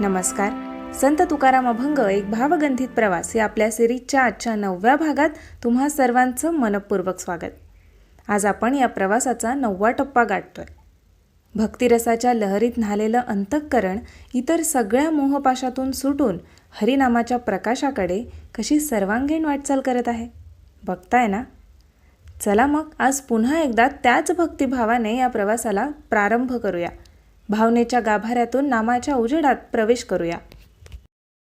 नमस्कार. संत तुकाराम अभंग एक भावगंधित प्रवास या आपल्या सिरीजच्या आजच्या नवव्या भागात तुम्हा सर्वांचं मनपूर्वक स्वागत. आज आपण या प्रवासाचा नववा टप्पा गाठतोय. भक्तिरसाच्या लहरीत न्हालेलं अंतःकरण इतर सगळ्या मोहपाशातून सुटून हरिनामाच्या प्रकाशाकडे कशी सर्वांगीण वाटचाल करत आहे? बघताय ना? चला मग आज पुन्हा एकदा त्याच भक्तिभावाने या प्रवासाला प्रारंभ करूया. भावनेच्या गाभाऱ्यातून नामाच्या उजेडात प्रवेश करूया.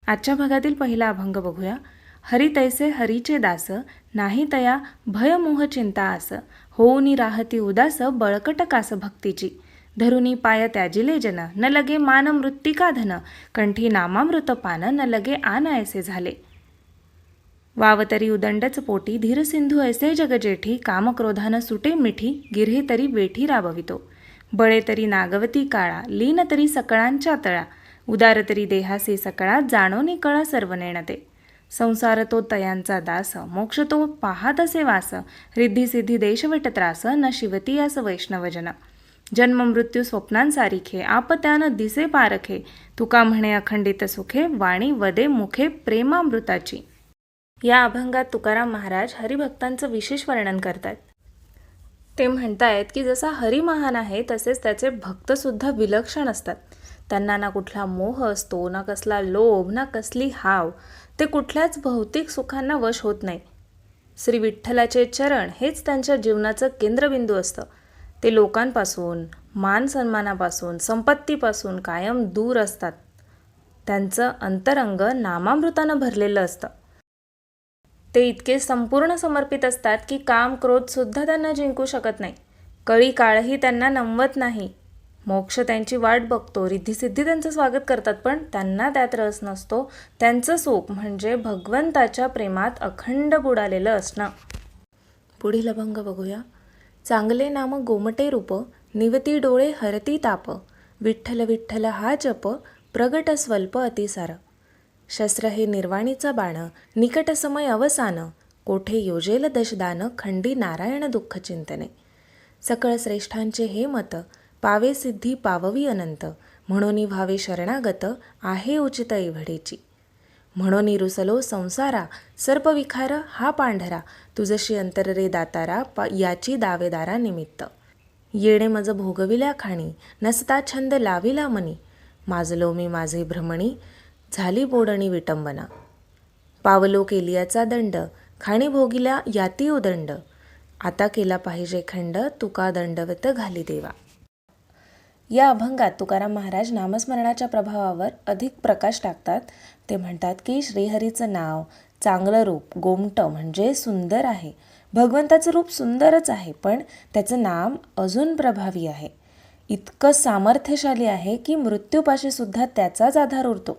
आजच्या भागातील पहिला अभंग बघूया. हरी तैसे हरीचे दास नाही तया भयमोह चिंता आस. होऊनी राहती उदास बळकट कास भक्तीची. धरुनी पाय त्याजिले जन न लगे मान मृत्तिका धन. कंठी नामामृत पान न लगे आन ऐसे झाले. वावतरी उदंडच पोटी धीर सिंधू ऐसे जगजेठी. कामक्रोधान सुटे मिठी गिऱ्हे तरी वेठी राबवितो. बळे तरी नागवती काळा लीन तरी सकळांच्या तळा उदार तरी देहासी सकळा जाणोनी कळा सर्व नेणते संसार तो तयांचा दास मोक्ष तो पाहातसे वास रिद्धी सिद्धी देशवट त्रास न शिवती अस वैष्णवजन. जन्म मृत्यू स्वप्नांसारिखे आप त्यानं दिसे पारखे तुका म्हणे अखंडित सुखे वाणी वदे मुखे प्रेमामृताची. या अभंगात तुकाराम महाराज हरिभक्तांचं विशेष वर्णन करतात. ते म्हणतायत की जसा हरी महान आहे तसेच त्याचे भक्तसुद्धा विलक्षण असतात. त्यांना ना कुठला मोह असतो ना कसला लोभ ना कसली हाव. ते कुठल्याच भौतिक सुखांना वश होत नाही. श्री विठ्ठलाचे चरण हेच त्यांच्या जीवनाचं केंद्रबिंदू असतं. ते लोकांपासून मान सन्मानापासून संपत्तीपासून कायम दूर असतात. त्यांचं अंतरंग नामामृतानं भरलेलं असतं. ते इतके संपूर्ण समर्पित असतात की काम क्रोधसुद्धा त्यांना जिंकू शकत नाही. कळी काळही त्यांना नमवत नाही. मोक्ष त्यांची वाट बघतो. रिद्धिसिद्धी त्यांचं स्वागत करतात पण त्यांना त्यात रस नसतो. त्यांचं सुख म्हणजे भगवंताच्या प्रेमात अखंड बुडालेलं असणं. पुढील अभंग बघूया. चांगले नाम गोमटे रूप निवती डोळे हरती ताप. विठ्ठल विठ्ठल हा जप प्रगट स्वल्प अतिसार. शस्त्र हे निर्वाणीचं बाण निकट समय अवसान कोठे योजेल दशदान खंडी नारायण दुःख चिंतने सकळ श्रेष्ठांचे हे मत पावे सिद्धी पाववी अनंत म्हणून व्हावे शरणागत आहे उचित एवढेची. म्हणून रुसलो संसारा सर्पविखार हा पांढरा तुझशी अंतररे दातारा पा याची दावेदारा निमित्त. येणे मज भोगविल्या खाणी नसता छंद लाविला मनी. माजलो मी माझे भ्रमणी झाली बोडणी विटंबना. पावलो केलियाचा दंड खाणी भोगिल्या याती उदंड. आता केला पाहिजे खंड तुका दंडवत घाली देवा. या अभंगात तुकाराम महाराज नामस्मरणाच्या प्रभावावर अधिक प्रकाश टाकतात. ते म्हणतात की श्रीहरीचं नाव चांगलं रूप गोमटं म्हणजे सुंदर आहे. भगवंताचं रूप सुंदरच आहे पण त्याचं नाम अजून प्रभावी आहे. इतकं सामर्थ्यशाली आहे की मृत्यूपाशी सुद्धा त्याचाच आधार उरतो.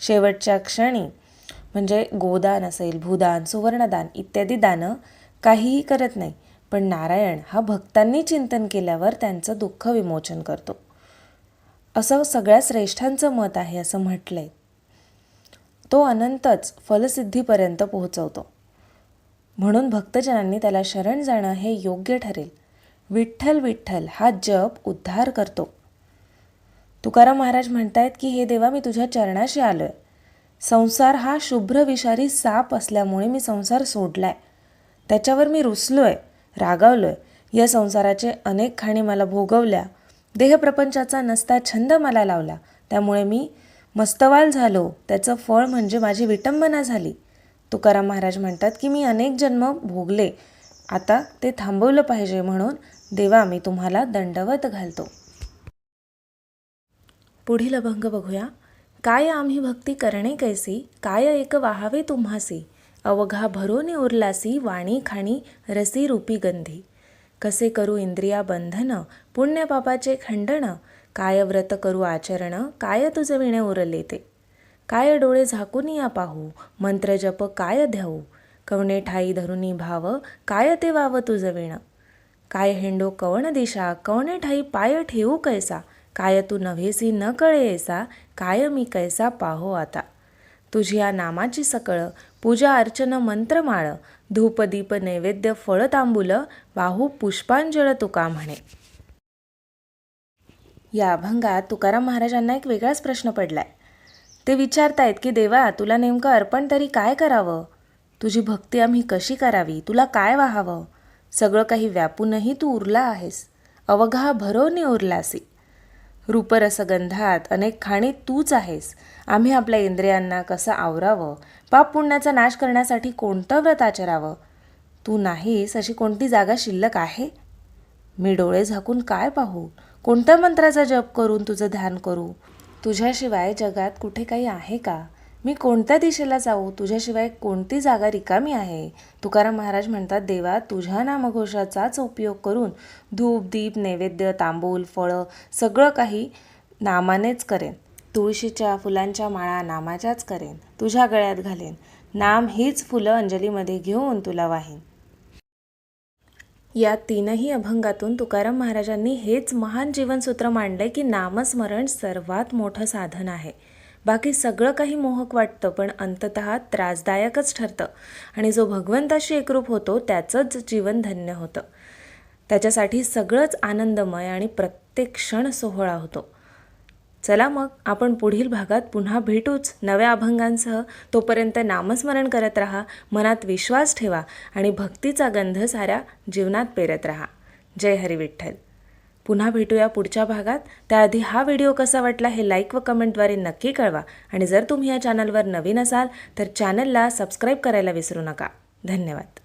शेवटच्या क्षणी म्हणजे गोदान असेल भूदान सुवर्णदान इत्यादी दानं काहीही करत नाही. पण नारायण हा भक्तांनी चिंतन केल्यावर त्यांचं दुःख विमोचन करतो. असं सगळ्या श्रेष्ठांचं मत आहे असं म्हटलंय. तो अनंतच फलसिद्धीपर्यंत पोहोचवतो. म्हणून भक्तजनांनी त्याला शरण जाणं हे योग्य ठरेल. विठ्ठल विठ्ठल हा जप उद्धार करतो. तुकाराम महाराज म्हणतायत की हे देवा मी तुझ्या चरणाशी आलोय. संसार हा शुभ्र विषारी साप असल्यामुळे मी संसार सोडलाय. त्याच्यावर मी रुसलोय रागावलोय. या संसाराचे अनेक खाणी मला भोगवल्या. देहप्रपंचाचा नसता छंद मला लावला. त्यामुळे मी मस्तवाल झालो. त्याचं फळ म्हणजे माझी विटंबना झाली. तुकाराम महाराज म्हणतात की मी अनेक जन्म भोगले. आता ते थांबवलं पाहिजे म्हणून देवा मी तुम्हाला दंडवत घालतो. पुढील अभंग बघूया. काय आम्ही भक्ती करणे कैसी? काय एक वाहावे तुम्हासी? अवघा भरोनी उरलासी वाणी खाणी रसी रूपी गंधी. कसे करू इंद्रिया बंधन? पुण्यपापाचे खंडन? काय व्रत करू आचरण? काय तुझे विणे उरले ते? काय डोळे झाकून या पाहू? मंत्र जप काय ध्याऊ? कवणे ठाई धरुनी भाव काय ते वाव तुझं विण? काय हेंडो कवण दिशा? कवणे ठाई पाय ठेवू कैसा? काय तू नव्हेसी न कळेसा काय मी कैसा पाहो आता? तुझी या नामाची सकळ पूजा अर्चन मंत्रमाळ धूपदीप नैवेद्य फळ तांबूल वाहू पुष्पांजळ तुका म्हणे. या अभंगात तुकाराम महाराजांना एक वेगळाच प्रश्न पडलाय. ते विचारतायत की देवा तुला नेमकं अर्पण तरी काय करावं? तुझी भक्ती आम्ही कशी करावी? तुला काय व्हावं? सगळं काही व्यापूनही तू उरला आहेस. अवघा भरोनी उरलासी. रूपरसगंधात अनेक खाणी तूच आहेस. आम्ही आपल्या इंद्रियांना कसं आवरावं? पाप पुण्याचा नाश करण्यासाठी कोणतं व्रत आचरावं? तू नाहीस अशी कोणती जागा शिल्लक आहे? मी डोळे झाकून काय पाहू? कोणत्या मंत्राचा जप करून तुझं ध्यान करू? तुझ्याशिवाय जगात कुठे काही आहे का? मी कोणत्या दिशेला जाऊ? तुझ्याशिवाय कोणती जागा रिकामी आहे? तुकाराम महाराज म्हणतात देवा तुझ्या नामघोषाचाच उपयोग करून धूप दीप नैवेद्य तांबूल फळं सगळं काही नामानेच करेन. तुळशीच्या फुलांच्या माळा नामाच्याच करेन. तुझ्या गळ्यात घालेन. नाम हीच फुलं अंजलीमध्ये घेऊन तुला वाहीन. या तीनही अभंगातून तुकाराम महाराजांनी हेच महान जीवनसूत्र मांडले की नामस्मरण सर्वात मोठं साधन आहे. बाकी सगळं काही मोहक वाटतं पण अंततः त्रासदायकच ठरतं. आणि जो भगवंताशी एकरूप होतो त्याचंच जीवन धन्य होतं. त्याच्यासाठी सगळंच आनंदमय आणि प्रत्येक क्षण सोहळा होतो. चला मग आपण पुढील भागात पुन्हा भेटूच. नव्या अभंगांसह तोपर्यंत नामस्मरण करत राहा मनात विश्वास ठेवा आणि भक्तीचा गंध साऱ्या जीवनात पेरत राहा. जय हरी विठ्ठल पुन्हा भेटूया पुढच्या भागात. त्याआधी हा व्हिडिओ कसा वाटला हे लाईक व कमेंटद्वारे नक्की कळवा. आणि जर तुम्ही या चॅनलवर नवीन असाल तर चॅनलला सबस्क्राईब करायला विसरू नका. धन्यवाद.